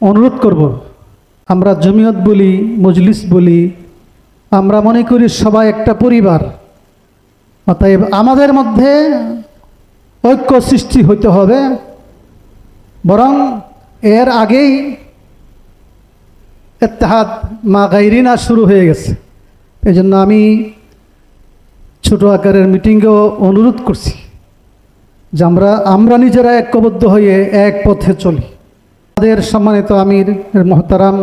অনুরোধ করব, আমরা জমিয়ত বলি, মজলিস বলি, আমরা মনে করি সবাই একটা পরিবার। অতএব আমাদের মধ্যে ঐক্য সৃষ্টি হইতে হবে, বরং এর আগেই এত্তেহাদ মা গাইরিনা শুরু হয়ে গেছে। এই জন্য আমি ছোট আকারের মিটিংয়েও অনুরোধ করছি যে আমরা আমরা নিজেরা ঐক্যবদ্ধ হয়ে এক পথে চলি। আমাদের সম্মানিত আমির, মহতারাম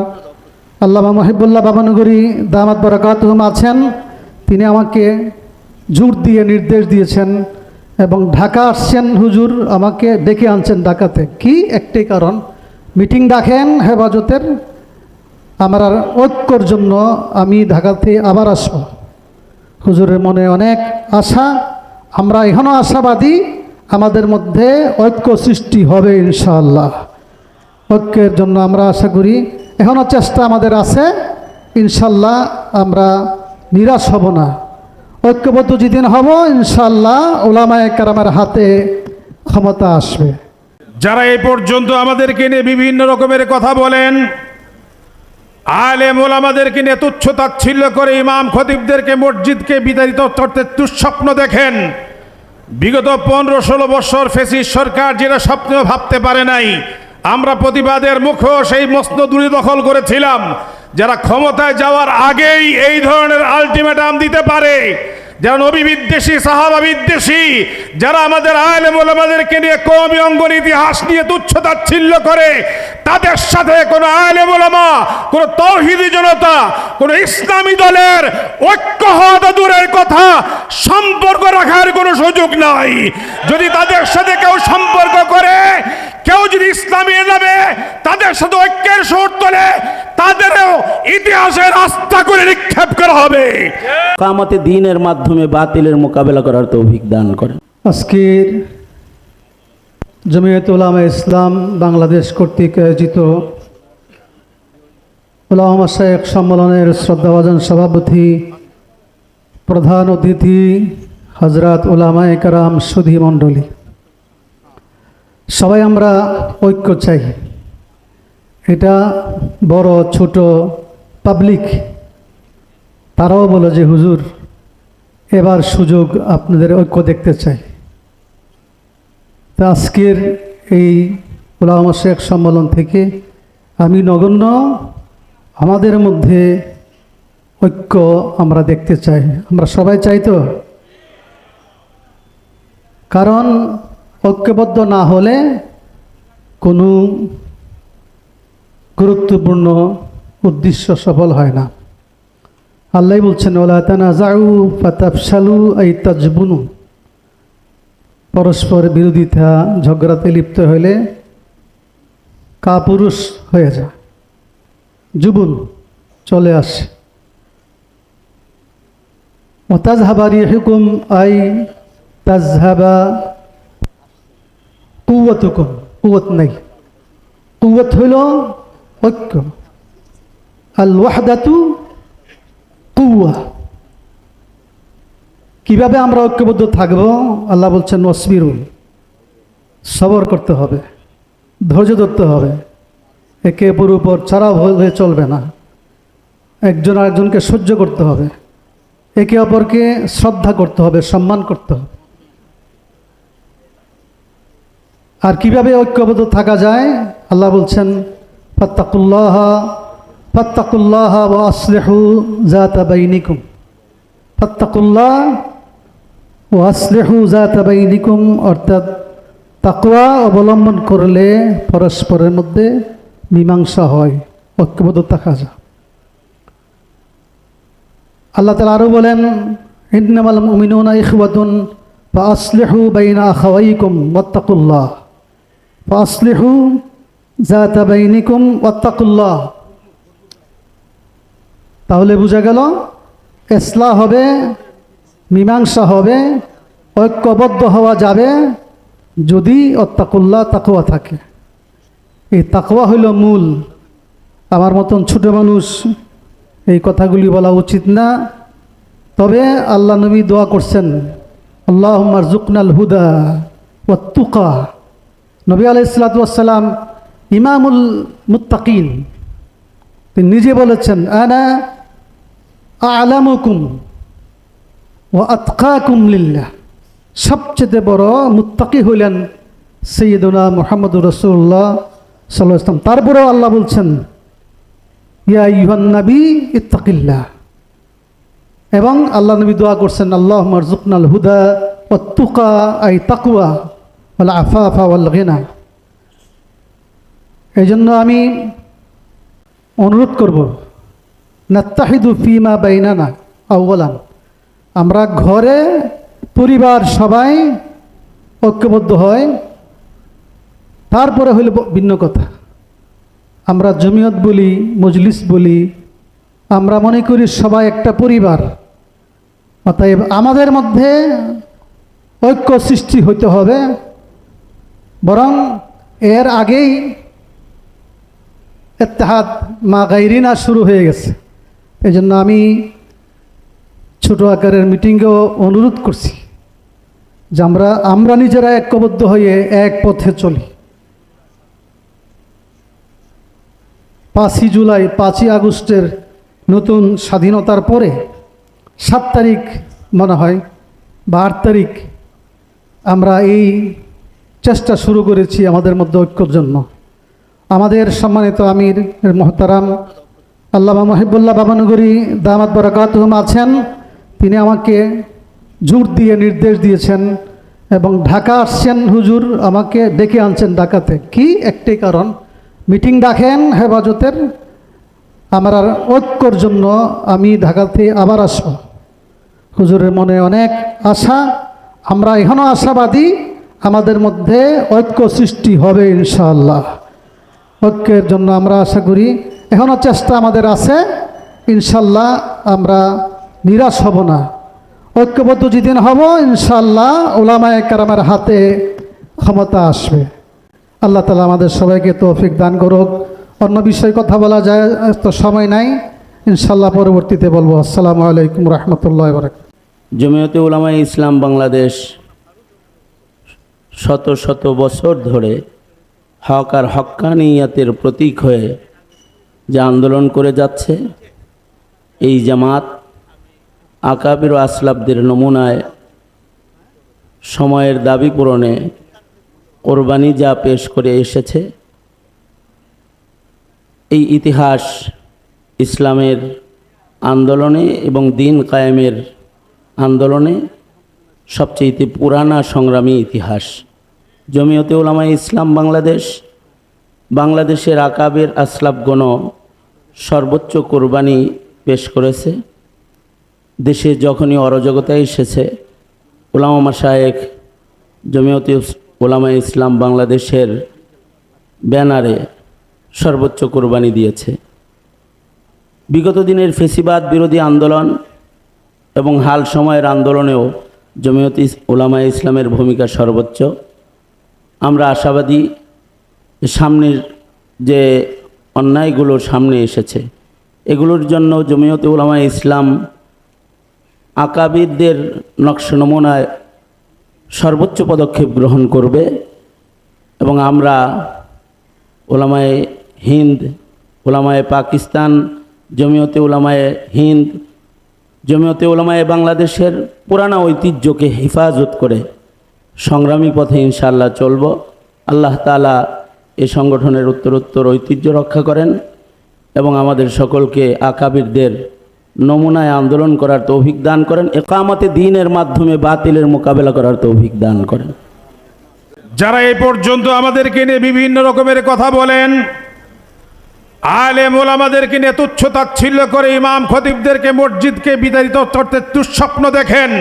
আল্লামা মহিবুল্লাহ বাবানগরী দামাত বরাকাতহম আছেন। তিনি আমাকে জোর দিয়ে নির্দেশ দিয়েছেন এবং ঢাকা আসছেন হুজুর, আমাকে ডেকে আনছেন ঢাকাতে। কি একটাই কারণ? মিটিং ডাকেন হেফাজতের, আমার আর ঐক্যর জন্য আমি ঢাকাতে আবার আসব। হুজুরের মনে অনেক আশা, আমরা এখনও আশাবাদী, আমাদের মধ্যে ঐক্য সৃষ্টি হবে ইনশাআল্লাহ। ঐক্যের জন্য আমরা আশা করি। এখনও চেষ্টা আমাদের আছে। ইনশাল্লাহ আমরা নিরাশ হব না। ঐক্যবদ্ধ যেদিন হব, ইনশাল্লাহ ওলামায় কারামের হাতে ক্ষমতা আসবে। যারা এই পর্যন্ত আমাদেরকে নিয়ে বিভিন্ন রকমের কথা বলেন, আলেম ওলামাদেরকে নিয়ে তুচ্ছ তাচ্ছিল্য করে ইমাম খতিবদেরকে মসজিদকে বিতাড়িত করতে দুঃস্বপ্ন দেখেন। বিগত পনেরো ষোলো বছর ফেসিস সরকার যেটা স্বপ্নেও ভাবতে পারে নাই। আমরা প্রতিবাদের মুখেও সেই মস্ত দূরে দখল করেছিলাম। যারা ক্ষমতায় যাওয়ার আগেই এই ধরনের আলটিমেটাম দিতে পারে। যারা নবী বিদ্বেষী, সাহাবা বিদ্বেষী, যারা আমাদের আলেম ওলামাদেরকে নিয়ে কমি অঙ্গন ইতিহাস নিয়ে তুচ্ছ তাচ্ছিল্য করে, তাদের সাথে কোনো আলেম ওলামা, কোনো তৌহিদি জনতা, কোনো ইসলামী দলের ঐক্য হওয়া দূরের কথা, সম্পর্ক রাখার কোনো সুযোগ নাই। যদি তাদের সাথে কেউ সম্পর্ক করে কেউ যদি ইসলামী নামে তাদের সাথে ঐক্যের সুর তোলে তাদেরও ইতিহাসের আস্থা করে নিক্ষেপ করা হবে। কামাতে দিনের মাধ্যমে বাতিলের মোকাবেলা করার তৌফিক দান করেন। আজকের জমিয়ত উলামা ইসলাম বাংলাদেশ কর্তৃক আয়োজিত উলামা শেখ সম্মেলনের শ্রদ্ধাভাজন সভাপতি প্রধান অতিথি হজরত উলামা একরাম সুধী মণ্ডলী। সবাই আমরা ঐক্য চাই। এটা বড়, ছোট পাবলিক তারাও বলে যে, হুজুর, এবার সুযোগ আপনাদের ঐক্য দেখতে চাই। তা আজকের এই ওলামা শেখ সম্মেলন থেকে আমি নগণ্য, আমাদের মধ্যে ঐক্য আমরা দেখতে চাই। আমরা সবাই চাই তো? কারণ ঐক্যবদ্ধ না হলে কোনো গুরুত্বপূর্ণ উদ্দেশ্য সফল হয় না। আল্লাহ বলছেন ওলা তানা ফাতাফসালু এই তাজবুনু। পরস্পর বিরোধিতা, ঝগড়াতে লিপ্ত হলে কাপুরুষ হয়ে যায় জুবুন চলে আসে। ও তাজহাবারি হুকুম আই তাজহাবা কুয়ত হুকুম কুয়ত নেই। কুয়ত হইল ঐক্য। আল ওয়াহদাতু কুয়া কীভাবে আমরা ঐক্যবদ্ধ থাকব? আল্লাহ বলছেন ওসবিরুল সবর করতে হবে, ধৈর্য ধরতে হবে। একে অপর উপর ছাড়াও হয়ে চলবে না। একজন আরেকজনকে সহ্য করতে হবে। একে অপরকে শ্রদ্ধা করতে হবে, সম্মান করতে হবে। আর কীভাবে ঐক্যবদ্ধ থাকা যায়? আল্লাহ বলছেন, ফাত্তাকুল্লাহ ফাত্তাকুল্লাহ ও আসলেহু জাতা বাইনিকুম। ফাত্তাকুল্লাহ ও আসলেহু জাতা বাইনিকুম অর্থাৎ তাকওয়া অবলম্বন করলে পরস্পরের মধ্যে মীমাংসা হয়, ঐক্যবদ্ধ থাকা যায়। আল্লাহ তালা আরও বলেন, ইন্নামাল মুমিনুনা ইখওয়াতুন ফা আসলিহু বাইনা আখাওয়াইকুম, ওয়াত্তাকুল্লাহ। ফা আসলিহু জাতা বাইনিকুম ওয়াত্তাকুল্লাহ। তাহলে বোঝা গেল এসলা হবে, মীমাংসা হবে, ঐক্যবদ্ধ হওয়া যাবে যদি অত্তাকুল্লাহ তাকুয়া থাকে। এই তাকুয়া হইল মূল। আমার মতন ছোট মানুষ এই কথাগুলি বলা উচিত না। তবে আল্লাহ নবী দোয়া করছেন আল্লাহ মার জুকনাল হুদা ও তুকা। নবী আলাইসালাতাম ইমামুল মুত্তাকিন, তিনি নিজে বলেছেন, আনা আলামুকুম ও আতকাকুম লিল্লাহ সবচেয়ে বড় মুত্তাকি হইলেন সৈয়দুনা মোহাম্মদ রসুল্লাহ সাল্লাহ ইসলাম তারপরেও আল্লাহ বলছেন, ইয়া ইহান নবী এবং আল্লাহ নবী দোয়া করছেন আল্লাহ মারজুকনাল হুদা ও তুকা আই তাকুয়া ওয়াল আফাফা ওয়াল গেনা। এই জন্য আমি অনুরোধ করব, নাত্তাহিদু ফিমা বাইনানা আউ্বলান আমরা ঘরে পরিবার সবাই ঐক্যবদ্ধ হয় তারপরে হইল ভিন্ন কথা। আমরা জমিয়ত বলি, মজলিস বলি, আমরা মনে করি সবাই একটা পরিবার। অতএব আমাদের মধ্যে ঐক্য সৃষ্টি হইতে হবে। বরং এর আগেই এত্তেহাদ মা গাইরিনা শুরু হয়ে গেছে। এই জন্য আমি ছোট আকারের মিটিংয়েও অনুরোধ করছি যে আমরা আমরা নিজেরা ঐক্যবদ্ধ হয়ে এক পথে চলি। পাঁচই জুলাই, পাঁচই আগস্টের নতুন স্বাধীনতার পরে সাত তারিখ মনে হয় বা আট তারিখ আমরা এই চেষ্টা শুরু করেছি আমাদের মধ্যে ঐক্যর জন্য। আমাদের সম্মানিত আমির মহতারাম আল্লামা মহিবুল্লাহ বাবানগরী দামাত বরাকাতহম আছেন। তিনি আমাকে জোর দিয়ে নির্দেশ দিয়েছেন এবং ঢাকা আসছেন হুজুর, আমাকে ডেকে আনছেন ঢাকাতে। কি একটাই কারণ? মিটিং ডাকেন হেফাজতের। আমার আর ঐক্যর জন্য আমি ঢাকাতে আবার আসব। হুজুরের মনে অনেক আশা, আমরা এখনও আশাবাদী। আমাদের মধ্যে ঐক্য সৃষ্টি হবে ইনশাআল্লাহ। ঐক্যের জন্য আমরা আশা করি এখনও চেষ্টা আমাদের আছে ইনশাল্লাহ আমরা নিরাশ হব না। ঐক্যবদ্ধ যেদিন হব ইনশাল্লাহ ওলামায় কারামের হাতে ক্ষমতা আসবে। আল্লাহ তালা আমাদের সবাইকে তৌফিক দান করুক। অন্য বিষয়ে কথা বলা যায়, তো সময় নাই। ইনশাল্লাহ পরবর্তীতে বলব। আসসালামু আলাইকুম রহমতুল্লাহ জমিয়তে উলামায়ে ইসলাম বাংলাদেশ শত শত বছর ধরে হক আর হক্কানিয়াতের প্রতীক হয়ে যে আন্দোলন করে যাচ্ছে, এই জামাত আকাবির ও আসলাবদের নমুনায় সময়ের দাবি পূরণে কোরবানি যা পেশ করে এসেছে, এই ইতিহাস ইসলামের আন্দোলনে এবং দিন কায়েমের আন্দোলনে সবচেয়ে পুরানা সংগ্রামী ইতিহাস। জমিয়তে ওলামা ইসলাম বাংলাদেশ, বাংলাদেশের আকাবের আসলাফগণ সর্বোচ্চ কোরবানি পেশ করেছে। দেশে যখনই অরাজকতা এসেছে ওলামা মাসায়েক জমিয়তে ওলামা ইসলাম বাংলাদেশের ব্যানারে সর্বোচ্চ কোরবানি দিয়েছে। বিগত দিনের ফেসিবাদ বিরোধী আন্দোলন এবং হাল সময়ের আন্দোলনেও জমিয়ত ওলামা ইসলামের ভূমিকা সর্বোচ্চ। আমরা আশাবাদী সামনের যে অন্যায়গুলো সামনে এসেছে, এগুলোর জন্য জমিয়তে ওলামা ইসলাম আকাবিরদের নকশ নমুনায় সর্বোচ্চ পদক্ষেপ গ্রহণ করবে এবং আমরা ওলামায়ে হিন্দ ওলামায়ে পাকিস্তান, জমিয়তে ওলামায়ে হিন্দ জমিয়তে ওলামায় বাংলাদেশের পুরানা ঐতিহ্যকে হেফাজত করে সংগ্রামী পথে ইনশাআল্লাহ চলব। আল্লাহ তালা এ সংগঠনের উত্তরোত্তর ঐতিহ্য রক্ষা করেন এবং আমাদের সকলকে আকাবিরদের নমুনায় আন্দোলন করার তৌফিক দান করেন, একামতে দিনের মাধ্যমে বাতিলের মোকাবেলা করার তৌফিক দান করেন। যারা এই পর্যন্ত আমাদেরকে নিয়ে বিভিন্ন রকমের কথা বলেন আলেম ওলামাদেরকে নিয়ে তুচ্ছ তাচ্ছিল্য করে ইমাম খতিবদেরকে মসজিদকে বিতাড়িত করতে দুঃস্বপ্ন দেখেন।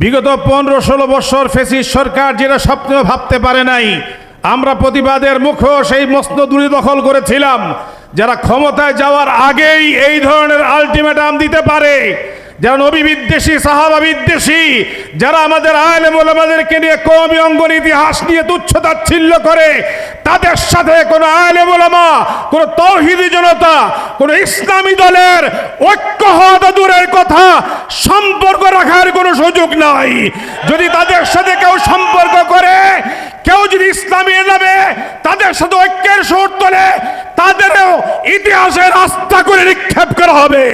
বিগত পনেরো ষোলো বছর ফেসি সরকার যেটা স্বপ্ন ভাবতে পারে নাই। আমরা প্রতিবাদের মুখেও সেই মসনদুরি দখল করেছিলাম। যারা ক্ষমতায় যাওয়ার আগেই এই ধরনের আলটিমেটাম দিতে পারে। যারা নবী বিদ্বেষী, সাহাবা বিদ্বেষী, যারা আমাদের আলেম ওলামাদেরকে নিয়ে কৌমি অঙ্গন ইতিহাস নিয়ে তুচ্ছ তাচ্ছিল্য করে, তাদের সাথে কোনো আলেম ওলামা, কোনো তৌহিদি জনতা, কোনো ইসলামী দলের ঐক্য হওয়া দূরের কথা, সম্পর্ক রাখার কোনো সুযোগ নাই। যদি তাদের সাথে কেউ সম্পর্ক করে, কেউ যদি ইসলামী নামে তাদের সাথে ঐক্যের সুর তোলে, তাদেরও ইতিহাসের আস্থা করে নিক্ষেপ করা হবে।